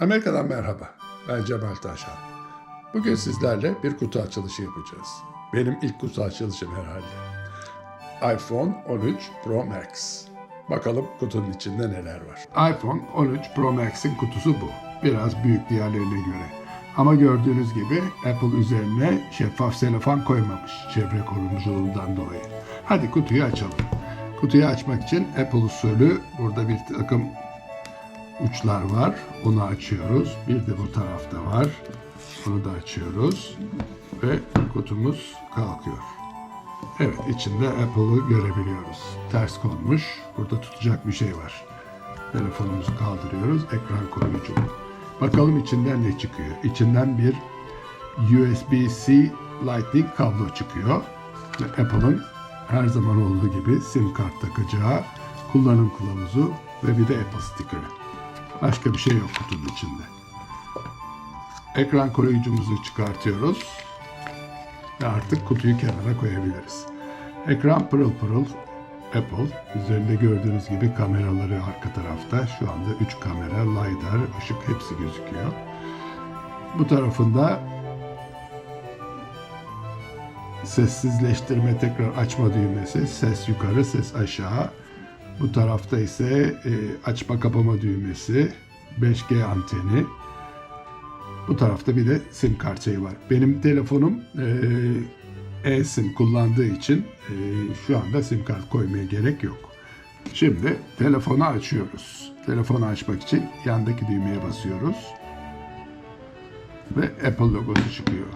Amerika'dan merhaba. Ben Cemal Taşan. Bugün sizlerle bir kutu açılışı yapacağız. Benim ilk kutu açılışım herhalde. iPhone 13 Pro Max. Bakalım kutunun içinde neler var. iPhone 13 Pro Max'in kutusu bu. Biraz büyük diğerlerine göre. Ama gördüğünüz gibi Apple üzerine şeffaf selofan koymamış çevre korumculuğundan dolayı. Hadi kutuyu açalım. Kutuyu açmak için Apple usulü burada bir takım uçlar var. Onu açıyoruz. Bir de bu tarafta var. Onu da açıyoruz. Ve kutumuz kalkıyor. Evet içinde Apple'ı görebiliyoruz. Ters konmuş. Burada tutacak bir şey var. Telefonumuzu kaldırıyoruz. Ekran koruyucu. Bakalım içinden ne çıkıyor. İçinden bir USB-C Lightning kablo çıkıyor. Ve Apple'ın her zaman olduğu gibi sim kart takacağı kullanım kılavuzu ve bir de Apple sticker'ı. Başka bir şey yok kutunun içinde. Ekran koruyucumuzu çıkartıyoruz. Ve artık kutuyu kenara koyabiliriz. Ekran pırıl pırıl Apple. Üzerinde gördüğünüz gibi kameraları arka tarafta. Şu anda 3 kamera, LiDAR, ışık hepsi gözüküyor. Bu tarafında sessizleştirme tekrar açma düğmesi. Ses yukarı, ses aşağı. Bu tarafta ise e, açma kapama düğmesi, 5G anteni. Bu tarafta bir de sim kart şeyi var. Benim telefonum e, e-sim kullandığı için e, şu anda sim kart koymaya gerek yok. Şimdi telefonu açıyoruz. Telefonu açmak için yandaki düğmeye basıyoruz. Ve Apple logosu çıkıyor.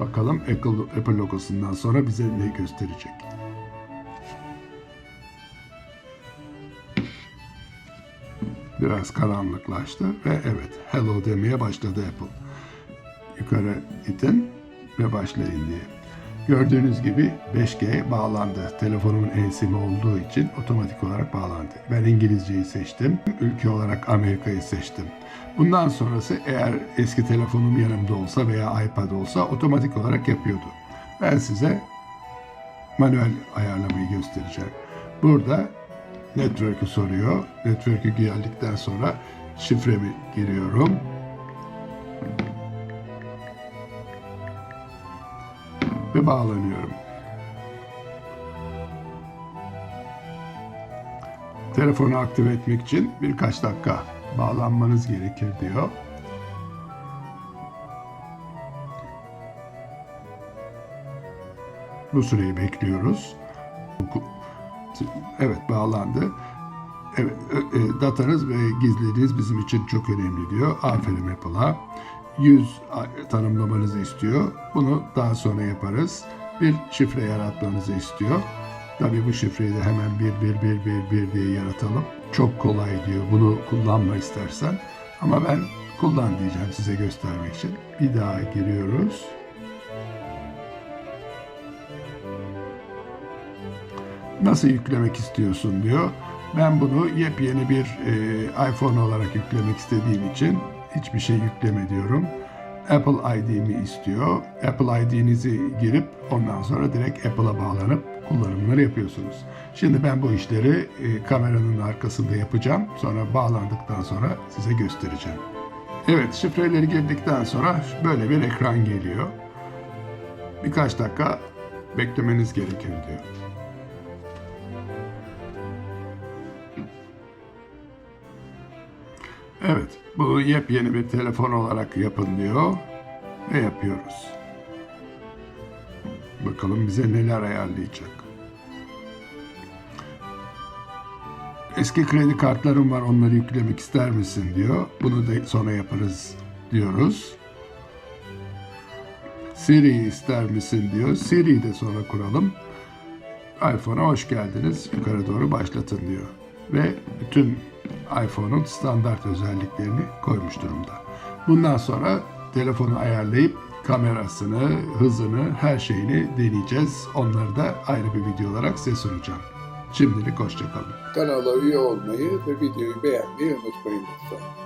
Bakalım Apple, Apple logosundan sonra bize ne gösterecek. Biraz karanlıklaştı ve evet hello demeye başladı Apple. Yukarı itin ve başlayın diye. Gördüğünüz gibi 5G bağlandı. Telefonumun eSIM'i olduğu için otomatik olarak bağlandı. Ben İngilizceyi seçtim. Ülke olarak Amerika'yı seçtim. Bundan sonrası eğer eski telefonum yanımda olsa veya iPad olsa otomatik olarak yapıyordu. Ben size manuel ayarlamayı göstereceğim. Burada network'ü soruyor. Network'ü geldikten sonra şifremi giriyorum. Ve bağlanıyorum. Telefonu aktive etmek için birkaç dakika bağlanmanız gerekir diyor. Bu süreyi bekliyoruz. Evet bağlandı. Evet, e, datanız ve gizliliğiniz bizim için çok önemli diyor. Aferin Apple'a. Yüz a- tanımlamanızı istiyor. Bunu daha sonra yaparız. Bir şifre yaratmanızı istiyor. Tabii bu şifreyi de hemen bir bir bir bir bir diye yaratalım. Çok kolay diyor. Bunu kullanma istersen. Ama ben kullan diyeceğim size göstermek için. Bir daha giriyoruz. Nasıl yüklemek istiyorsun diyor. Ben bunu yepyeni bir e, iPhone olarak yüklemek istediğim için hiçbir şey yükleme diyorum. Apple ID'mi istiyor. Apple ID'nizi girip ondan sonra direkt Apple'a bağlanıp kullanımları yapıyorsunuz. Şimdi ben bu işleri e, kameranın arkasında yapacağım. Sonra bağlandıktan sonra size göstereceğim. Evet şifreleri girdikten sonra böyle bir ekran geliyor. Birkaç dakika beklemeniz gerekir diyor. Evet, bu yepyeni bir telefon olarak yapın diyor ve yapıyoruz. Bakalım bize neler ayarlayacak. Eski kredi kartlarım var, onları yüklemek ister misin diyor. Bunu da sonra yaparız diyoruz. Siri ister misin diyor. Siri'yi de sonra kuralım. iPhone'a hoş geldiniz. Yukarı doğru başlatın diyor. Ve bütün iPhone'un standart özelliklerini koymuş durumda. Bundan sonra telefonu ayarlayıp kamerasını, hızını, her şeyini deneyeceğiz. Onları da ayrı bir video olarak size sunacağım. Şimdilik hoşçakalın. Kanala üye olmayı ve videoyu beğenmeyi unutmayın lütfen.